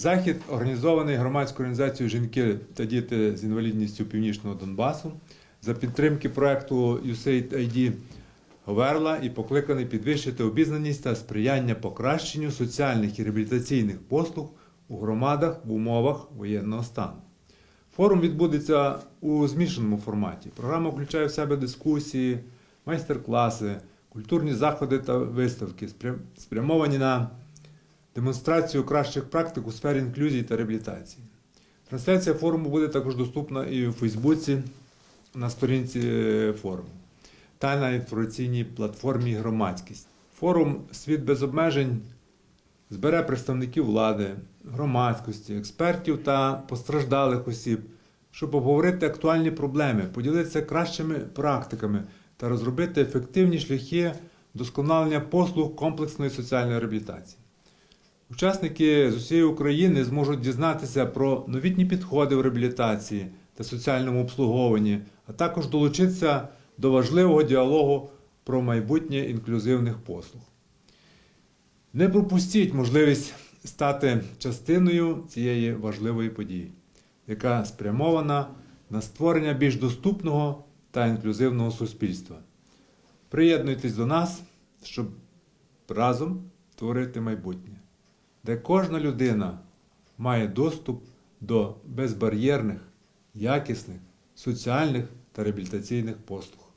Захід організований громадською організацією Жінки та діти з інвалідністю Північного Донбасу за підтримки проекту USAID ID Говерла і покликаний підвищити обізнаність та сприяння покращенню соціальних і реабілітаційних послуг у громадах в умовах воєнного стану. Форум відбудеться у змішаному форматі. Програма включає в себе дискусії, майстер-класи, культурні заходи та виставки, спрямовані на демонстрацію кращих практик у сфері інклюзії та реабілітації. Трансляція форуму буде також доступна і у Фейсбуці на сторінці е, форуму та на інформаційній платформі громадськість. Форум Світ без обмежень збере представників влади, громадськості, експертів та постраждалих осіб, щоб обговорити актуальні проблеми, поділитися кращими практиками та розробити ефективні шляхи вдосконалення послуг комплексної соціальної реабілітації. Учасники з усієї України зможуть дізнатися про новітні підходи в реабілітації та соціальному обслуговуванні, а також долучитися до важливого діалогу про майбутнє інклюзивних послуг. Не пропустіть можливість стати частиною цієї важливої події, яка спрямована на створення більш доступного та інклюзивного суспільства. Приєднуйтесь до нас, щоб разом створити майбутнє, де кожна людина має доступ до безбар'єрних, якісних, соціальних та реабілітаційних послуг.